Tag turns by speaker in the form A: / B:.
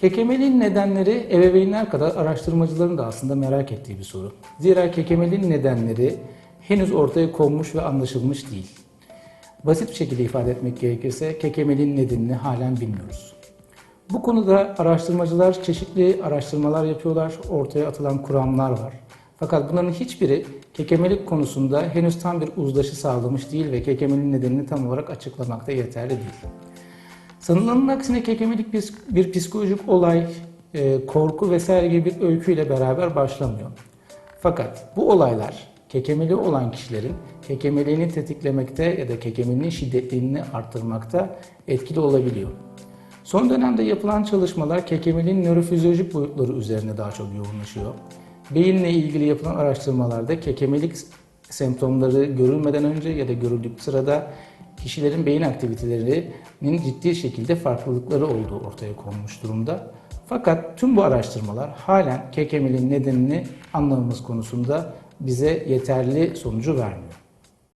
A: Kekemeliğin nedenleri ebeveynler kadar araştırmacıların da aslında merak ettiği bir soru. Zira kekemeliğin nedenleri henüz ortaya konmuş ve anlaşılmış değil. Basit bir şekilde ifade etmek gerekirse kekemeliğin nedenini halen bilmiyoruz. Bu konuda araştırmacılar çeşitli araştırmalar yapıyorlar, ortaya atılan kuramlar var. Fakat bunların hiçbiri kekemelik konusunda henüz tam bir uzlaşı sağlamış değil ve kekemeliğin nedenini tam olarak açıklamakta yeterli değil. Sanılanın aksine kekemelik bir, bir psikolojik olay, e, korku vesaire gibi bir öyküyle beraber başlamıyor. Fakat bu olaylar kekemeli olan kişilerin kekemeliğini tetiklemekte ya da kekemeliğinin şiddetliğini arttırmakta etkili olabiliyor. Son dönemde yapılan çalışmalar kekemeliğin nörofizyolojik boyutları üzerine daha çok yoğunlaşıyor. Beyinle ilgili yapılan araştırmalarda kekemelik semptomları görülmeden önce ya da görüldük sırada kişilerin beyin aktivitelerinin ciddi şekilde farklılıkları olduğu ortaya konmuş durumda. Fakat tüm bu araştırmalar halen kekemeliğin nedenini anlamamız konusunda bize yeterli sonucu vermiyor.